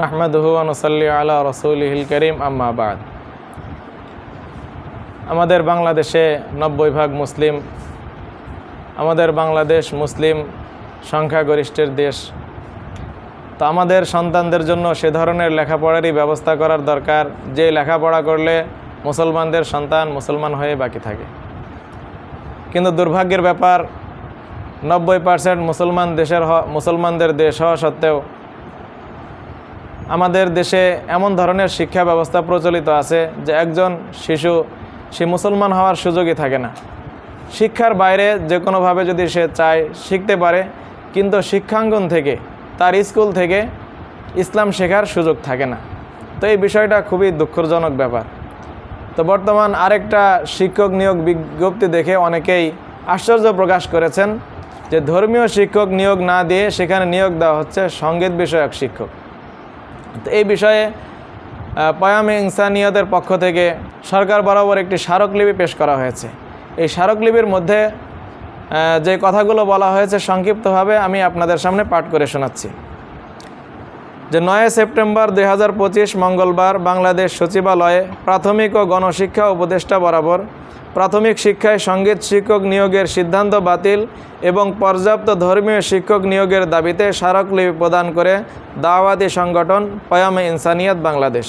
নাহমাদহু আনসাল্লি আলা রসুলহিল করিম, আম্মা বাদ। আমাদের বাংলাদেশে নব্বই ভাগ মুসলিম, আমাদের বাংলাদেশ মুসলিম সংখ্যাগরিষ্ঠের দেশ। তো আমাদের সন্তানদের জন্য সে ধরনের লেখাপড়ারই ব্যবস্থা করার দরকার। যে লেখাপড়া করলে মুসলমানদের সন্তান মুসলমান হয়ে বাকি থাকে। কিন্তু দুর্ভাগ্যের ব্যাপার, নব্বই পার্সেন্ট মুসলমান দেশের মুসলমানদের দেশ হওয়া সত্ত্বেও আমাদের দেশে এমন ধরনের শিক্ষা ব্যবস্থা প্রচলিত আছে যে একজন শিশু, সে মুসলমান হওয়ার সুযোগই থাকে না। শিক্ষার বাইরে যে কোনোভাবে যদি সে চায়, শিখতে পারে, কিন্তু শিক্ষাঙ্গন থেকে, তার স্কুল থেকে ইসলাম শেখার সুযোগ থাকে না। তো এই বিষয়টা খুবই দুঃখজনক ব্যাপার। তো বর্তমান আরেকটা শিক্ষক নিয়োগ বিজ্ঞপ্তি দেখে অনেকেই আশ্চর্য প্রকাশ করেছেন যে ধর্মীয় শিক্ষক নিয়োগ না দিয়ে সেখানে নিয়োগ দেওয়া হচ্ছে সংগীত বিষয়ক শিক্ষক। তো এই বিষয়ে পয়ামে ইনসানিয়তের পক্ষ থেকে সরকার বরাবর একটি স্মারকলিপি পেশ করা হয়েছে। এই স্মারকলিপির মধ্যে যে কথাগুলো বলা হয়েছে সংক্ষিপ্তভাবে আমি আপনাদের সামনে পাঠ করে শোনাচ্ছি। যে নয় সেপ্টেম্বর দু হাজার পঁচিশ মঙ্গলবার বাংলাদেশ সচিবালয়ে প্রাথমিক ও গণশিক্ষা উপদেষ্টা বরাবর প্রাথমিক শিক্ষায় সংগীত শিক্ষক নিয়োগের সিদ্ধান্ত বাতিল এবং পর্যাপ্ত ধর্মীয় শিক্ষক নিয়োগের দাবিতে স্মারকলিপি প্রদান করে দাওয়াতি সংগঠন পয়ামে ইনসানিয়াত বাংলাদেশ।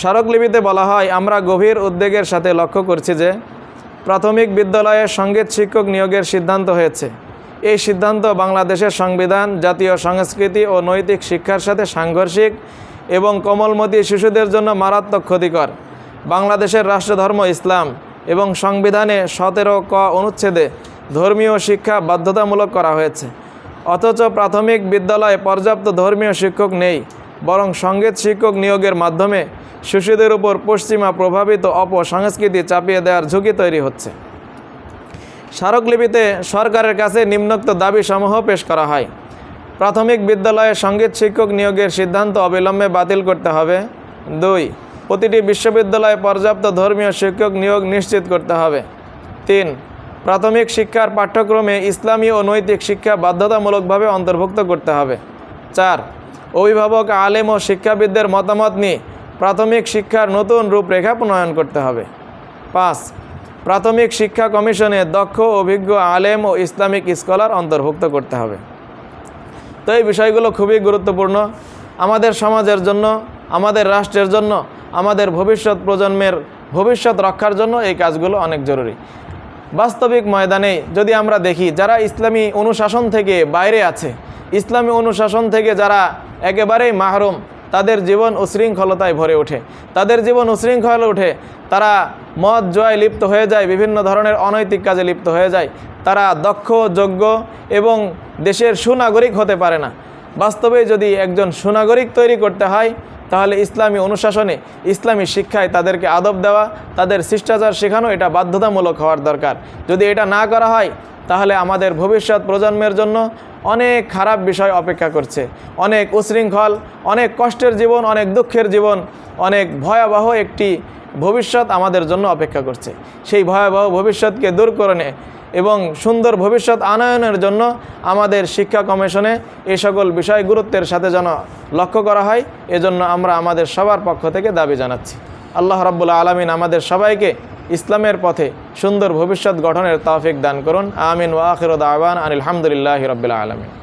স্মারকলিপিতে বলা হয়, আমরা গভীর উদ্বেগের সাথে লক্ষ্য করছি যে প্রাথমিক বিদ্যালয়ে সংগীত শিক্ষক নিয়োগের সিদ্ধান্ত হয়েছে। এই সিদ্ধান্ত বাংলাদেশের সংবিধান, জাতীয় সংস্কৃতি ও নৈতিক শিক্ষার সাথে সাংঘর্ষিক এবং কোমলমতি শিশুদের জন্য মারাত্মক ক্ষতিকর। বাংলাদেশের রাষ্ট্রধর্ম ইসলাম এবং সংবিধানে সতেরো ক অনুচ্ছেদে ধর্মীয় শিক্ষা বাধ্যতামূলক করা হয়েছে। অথচ প্রাথমিক বিদ্যালয়ে পর্যাপ্ত ধর্মীয় শিক্ষক নেই, বরং সংগীত শিক্ষক নিয়োগের মাধ্যমে শিশুদের উপর পশ্চিমা প্রভাবিত অপসংস্কৃতি চাপিয়ে দেওয়ার ঝুঁকি তৈরি হচ্ছে। স্মারকলিপিতে সরকারের কাছে নিম্নোক্ত দাবিসমূহ পেশ করা হয়। প্রাথমিক বিদ্যালয়ে সংগীত শিক্ষক নিয়োগের সিদ্ধান্ত অবিলম্বে বাতিল করতে হবে। দুই প্রতিটি বিশ্ববিদ্যালয়ে পর্যাপ্ত ধর্মীয় শিক্ষক নিয়োগ নিশ্চিত করতে হবে। তিন, প্রাথমিক শিক্ষার পাঠ্যক্রমে ইসলামী ও নৈতিক শিক্ষা বাধ্যতামূলকভাবে অন্তর্ভুক্ত করতে হবে। চার, অভিভাবক, আলেম ও শিক্ষাবিদদের মতামত নিয়ে প্রাথমিক শিক্ষার নতুন রূপরেখা প্রণয়ন করতে হবে। পাঁচ, প্রাথমিক শিক্ষা কমিশনে দক্ষ অভিজ্ঞ আলেম ও ইসলামিক স্কলার অন্তর্ভুক্ত করতে হবে। তো এই বিষয়গুলো খুবই গুরুত্বপূর্ণ। আমাদের সমাজের জন্য, আমাদের রাষ্ট্রের জন্য আমাদের ভবিষ্যৎ প্রজন্মের ভবিষ্যৎ রক্ষার জন্য এই কাজগুলো অনেক জরুরি। বাস্তবিক ময়দানে যদি আমরা দেখি, যারা ইসলামী অনুশাসন থেকে বাইরে আছে, ইসলামী অনুশাসন থেকে যারা একেবারেই মাহরুম, তাদের জীবন উশৃঙ্খলতায় ভরে ওঠে। তাদের জীবন উশৃঙ্খল ওঠে, তারা মদ জয় লিপ্ত হয়ে যায়, বিভিন্ন ধরনের অনৈতিক কাজে লিপ্ত হয়ে যায়। তারা দক্ষ, যোগ্য এবং দেশের সুনাগরিক হতে পারে না। বাস্তবে যদি একজন সুনাগরিক তৈরি করতে হয় তাহলে ইসলামী অনুশাসনে, ইসলামী শিক্ষায় তাদেরকে আদব দেওয়া, তাদের শিষ্টাচার শেখানো এটা বাধ্যতামূলক হওয়ার দরকার। যদি এটা না করা হয়, তাহলে আমাদের ভবিষ্যৎ প্রজন্মের জন্য অনেক খারাপ বিষয় অপেক্ষা করছে। অনেক উশৃঙ্খল, অনেক কষ্টের জীবন, অনেক দুঃখের জীবন, অনেক ভয়াবহ একটি ভবিষ্যৎ আমাদের জন্য অপেক্ষা করছে। সেই ভয়াবহ ভবিষ্যৎকে দূর করে এবং সুন্দর ভবিষ্যৎ আনয়নের জন্য আমাদের শিক্ষা কমিশনে এই সকল বিষয় গুরুত্বের সাথে যেন লক্ষ্য করা হয়, এজন্য আমরা আমাদের সবার পক্ষ থেকে দাবি জানাচ্ছি। আল্লাহ রাব্বুল আলমিন আমাদের সবাইকে ইসলামের পথে সুন্দর ভবিষ্যৎ গঠনের তাফিক দান করুন। আমিন ওয়াখির দাওয়ান আনিল রবিল্লা রবিল আলমিন।